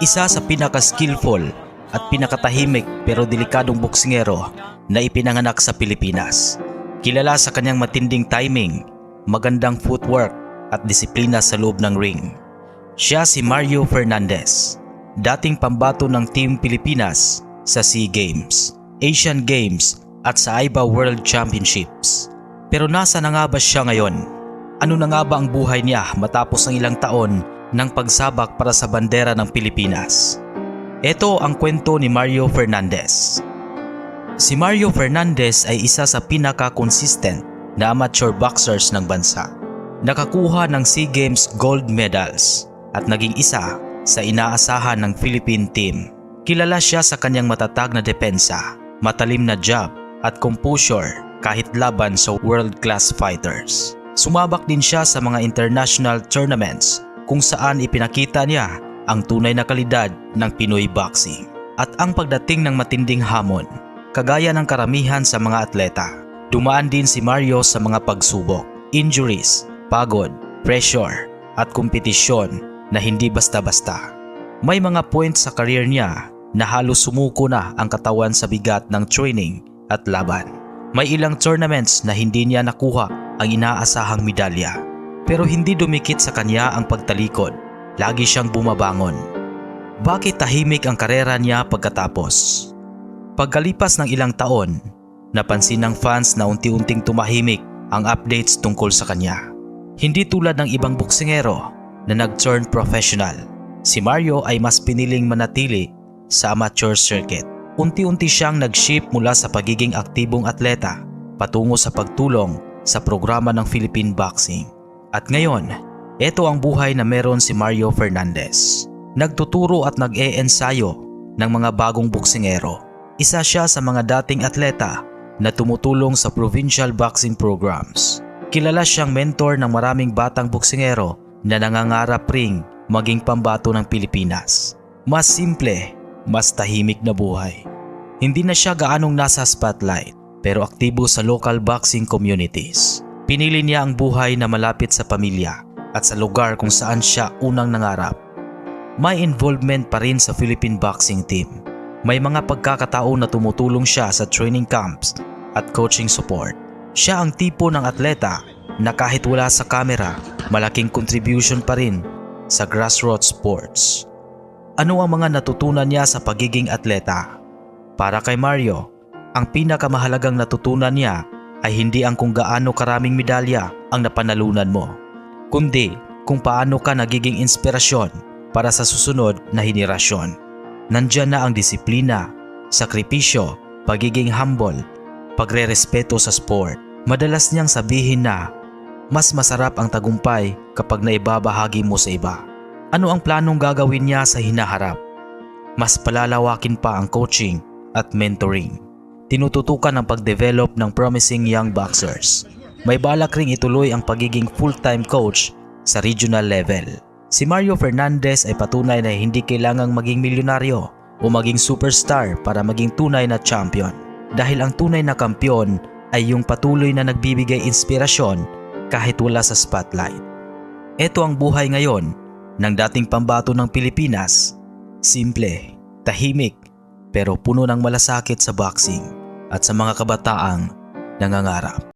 Isa sa pinaka-skillful at pinakatahimik pero delikadong boksingero na ipinanganak sa Pilipinas. Kilala sa kanyang matinding timing, magandang footwork at disiplina sa loob ng ring. Siya si Mario Fernandez, dating pambato ng Team Pilipinas sa SEA Games, Asian Games at sa IBA World Championships. Pero nasa na nga ba siya ngayon? Ano na nga ba ang buhay niya matapos ang ilang taon ng pagsabak para sa bandera ng Pilipinas? Ito ang kwento ni Mario Fernandez. Si Mario Fernandez ay isa sa pinaka-consistent na amateur boxers ng bansa. Nakakuha ng SEA Games gold medals at naging isa sa inaasahan ng Philippine team. Kilala siya sa kanyang matatag na depensa, matalim na jab at composure kahit laban sa world-class fighters. Sumabak din siya sa mga international tournaments kung saan ipinakita niya ang tunay na kalidad ng Pinoy boxing. At ang pagdating ng matinding hamon, kagaya ng karamihan sa mga atleta, dumaan din si Mario sa mga pagsubok, injuries, pagod, pressure, at kompetisyon na hindi basta-basta. May mga points sa career niya na halos sumuko na ang katawan sa bigat ng training at laban. May ilang tournaments na hindi niya nakuha ang inaasahang medalya. Pero hindi dumikit sa kanya ang pagtalikod. Lagi siyang bumabangon. Bakit tahimik ang karera niya pagkatapos? Pagkalipas ng ilang taon, napansin ng fans na unti-unting tumahimik ang updates tungkol sa kanya. Hindi tulad ng ibang boksingero na nag-turn professional. Si Mario ay mas piniling manatili sa amateur circuit. Unti-unti siyang nag-shift mula sa pagiging aktibong atleta patungo sa pagtulong sa programa ng Philippine Boxing. At ngayon, ito ang buhay na meron si Mario Fernandez. Nagtuturo at nag-e-ensayo ng mga bagong boksingero. Isa siya sa mga dating atleta na tumutulong sa provincial boxing programs. Kilala siyang mentor ng maraming batang boksingero na nangangarap ring maging pambato ng Pilipinas. Mas simple, mas tahimik na buhay. Hindi na siya gaanong nasa spotlight pero aktibo sa local boxing communities. Pinili niya ang buhay na malapit sa pamilya at sa lugar kung saan siya unang nangarap. May involvement pa rin sa Philippine boxing team. May mga pagkakataon na tumutulong siya sa training camps at coaching support. Siya ang tipo ng atleta na kahit wala sa kamera, malaking contribution pa rin sa grassroots sports. Ano ang mga natutunan niya sa pagiging atleta? Para kay Mario, ang pinakamahalagang natutunan niya ay hindi ang kung gaano karaming medalya ang napanalunan mo, kundi kung paano ka nagiging inspirasyon para sa susunod na henerasyon. Nandyan na ang disiplina, sakripisyo, pagiging humble, pagre-respeto sa sport. Madalas niyang sabihin na mas masarap ang tagumpay kapag naibabahagi mo sa iba. Ano ang planong gagawin niya sa hinaharap? Mas palalawakin pa ang coaching at mentoring. Tinututukan ang pag-develop ng promising young boxers. May balak ring ituloy ang pagiging full-time coach sa regional level. Si Mario Fernandez ay patunay na hindi kailangang maging milyonaryo o maging superstar para maging tunay na champion. Dahil ang tunay na kampiyon ay yung patuloy na nagbibigay inspirasyon kahit wala sa spotlight. Ito ang buhay ngayon ng dating pambato ng Pilipinas. Simple, tahimik, pero puno ng malasakit sa boxing at sa mga kabataang nangangarap.